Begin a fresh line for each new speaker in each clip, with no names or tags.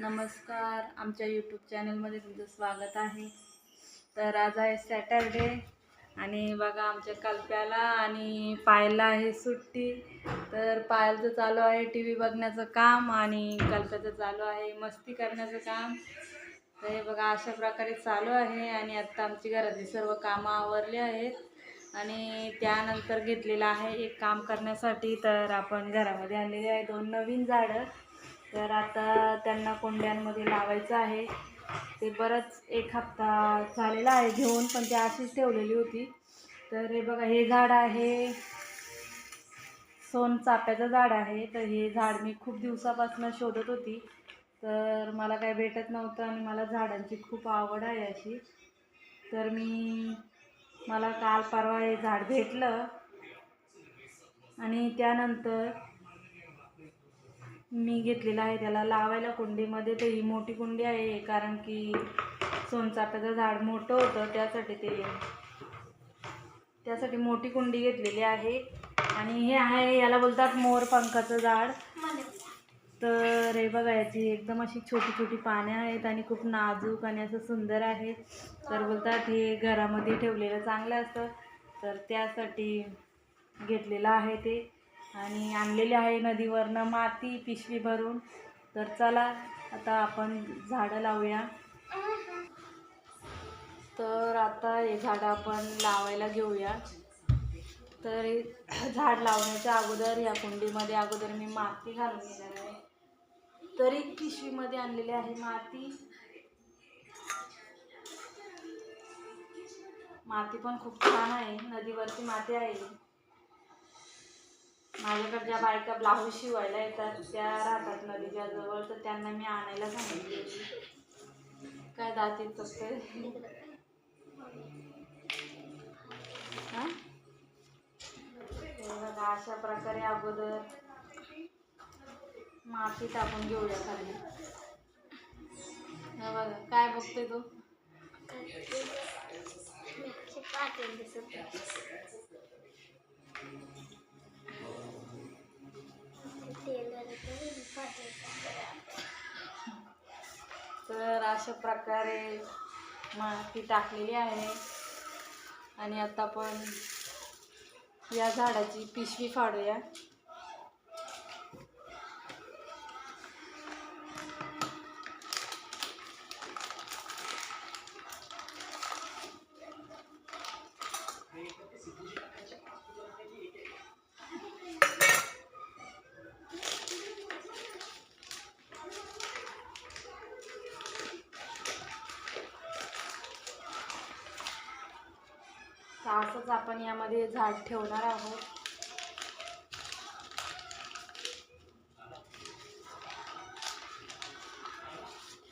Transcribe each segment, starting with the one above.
नमस्कार. आमच्या यूट्यूब चॅनलमध्ये तुमचं स्वागत आहे. तर आज आहे सॅटरडे आणि बघा आमच्या कल्प्याला आणि पायलला आहे सुट्टी. तर पायलचं चालू आहे टी व्ही बघण्याचं काम आणि कल्प्याचं चालू आहे मस्ती करण्याचं काम. तर हे बघा अशा प्रकारे चालू आहे आणि आत्ता आमची घरातली सर्व कामं आवरली आहेत. आणि त्यानंतर घेतलेलं आहे एक काम करण्यासाठी. तर आपण घरामध्ये आणलेले आहे दोन नवीन झाडं. तर आता त्यांना कोंड्यांमध्ये लावायचं आहे. ते बरंच एक हप्ता झालेला आहे घेऊन पण ते अशीच ठेवलेली होती. तर हे बघा हे झाड आहे. सोनचाफ्याचं झाड आहे. तर हे झाड मी खूप दिवसापासून शोधत होती. तर मला काय भेटत नव्हतं आणि मला झाडांची खूप आवड आहे अशी. तर मी मला काल परवा हे झाड भेटलं. आणि त्यानंतर मी घेतलेला आहे त्याला लावायला कुंडीमध्ये. तर ही मोठी कुंडी आहे कारण की सोनचाफ्याचं झाड मोठं होतं त्यासाठी ते त्यासाठी मोठी कुंडी घेतलेली आहे. आणि हे आहे याला बोलतात मोर पंखाचं झाड. तर हे बघा याची एकदम अशी छोटी छोटी पाने आहेत आणि खूप नाजूक आणि असं सुंदर आहे. तर बोलतात हे घरामध्ये ठेवलेलं चांगलं असतं. तर त्यासाठी घेतलेलं आहे ते. आणि आणलेले आहे नदीवरनं माती पिशवी भरून. तर चला आता आपण झाडं लावूया. तर आता हे झाडं आपण लावायला घेऊया. तर झाड लावण्याच्या अगोदर या कुंडीमध्ये अगोदर मी माती घालून घेणार आहे. तरी पिशवीमध्ये आणलेली आहे माती. माती पण खूप छान आहे. नदीवरची माती आहे. माझ्याकडे ज्या बायका ब्लाऊज शिवायला येतात त्या राहतात नदीच्या जवळ तर त्यांना मी आणायला सांगितले. काय दातीत असते हा? बघा अशा प्रकारे अगोदर माती टाकून घेऊया खाली. बघा काय बघते तू? अशा प्रकारे माती टाकलेली आहे. आणि आता आपण या झाडाची पिशवी फाडूया. असंच आपण यामध्ये झाड ठेवणार आहोत.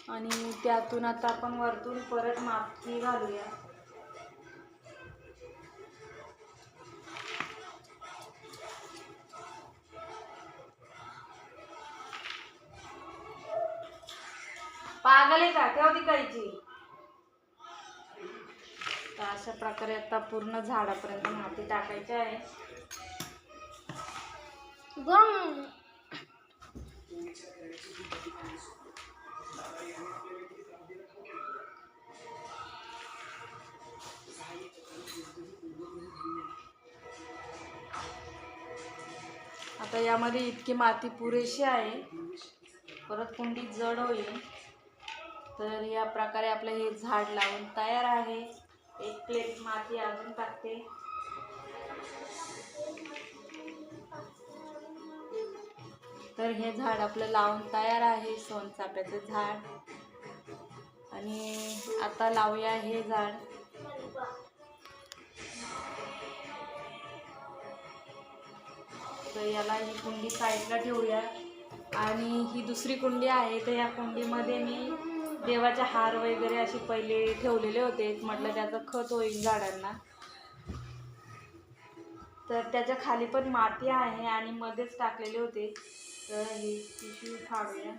आणि त्यातून आता आपण वरतून परत माती घालूया. पागल आहे का? ठेव ती अशा प्रकारे आता पूर्ण झाडापर्यंत माती टाकायची आहे. आता यामध्ये इतकी माती पुरेशी आहे. परत कुंडी जड होईल. तर या प्रकारे आपलं हे झाड लावून तयार आहे. एक प्लेट माती अजून टाकते. तर हे झाड आपलं लावून तयार आहे सोनचाप्याचं झाड. आणि आता लावूया हे झाड. तर याला ही कुंडी साईडला ठेवूया. आणि ही दुसरी कुंडी आहे तर या कुंडीमध्ये मी देवाचे हार वगैरे असे पहिले ठेवलेले होते. म्हटलं त्याचं खत होईल झाडांना. तर त्याच्याखाली पण माती आहे आणि मध्येच टाकलेले होते. तर हे पिशवी फाडूया.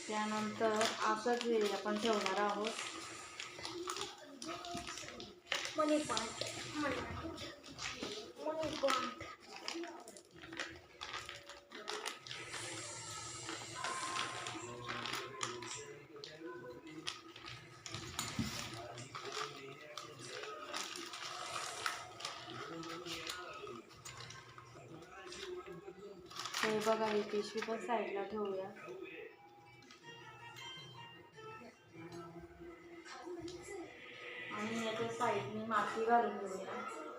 त्यानंतर असंच हे आपण ठेवणार आहोत.
मनी पॉइंट
हे बघा ही पिशवी पण साईडला ठेवूया. आणि याच्या साईडने माती घालून घेऊया.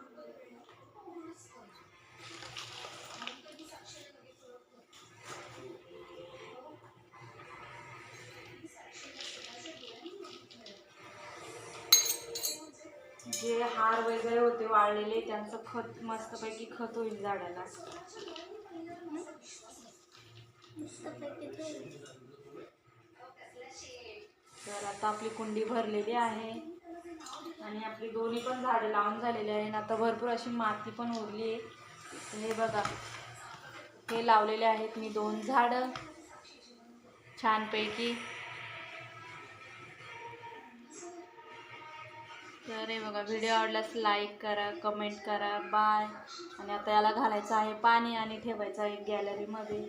जे हार वगैरे होते वाळलेले त्यांचं खत मस्तपैकी खत होईल झाडाला. तर आता आपली कुंडी भरलेली आहे. आणि आपली दोन्ही पण झाडं लावून झालेली आहे आता भरपूर अशी माती पण उरली आहे. हे बघा. हे लावलेले आहेत मी दोन झाडं. छानपैकी. तर हे बघा व्हिडिओ आवडल्यास लाईक करा कमेंट करा बाय आणि आता याला घालायचं आहे पाणी आणि ठेवायचं आहे गॅलरीमध्ये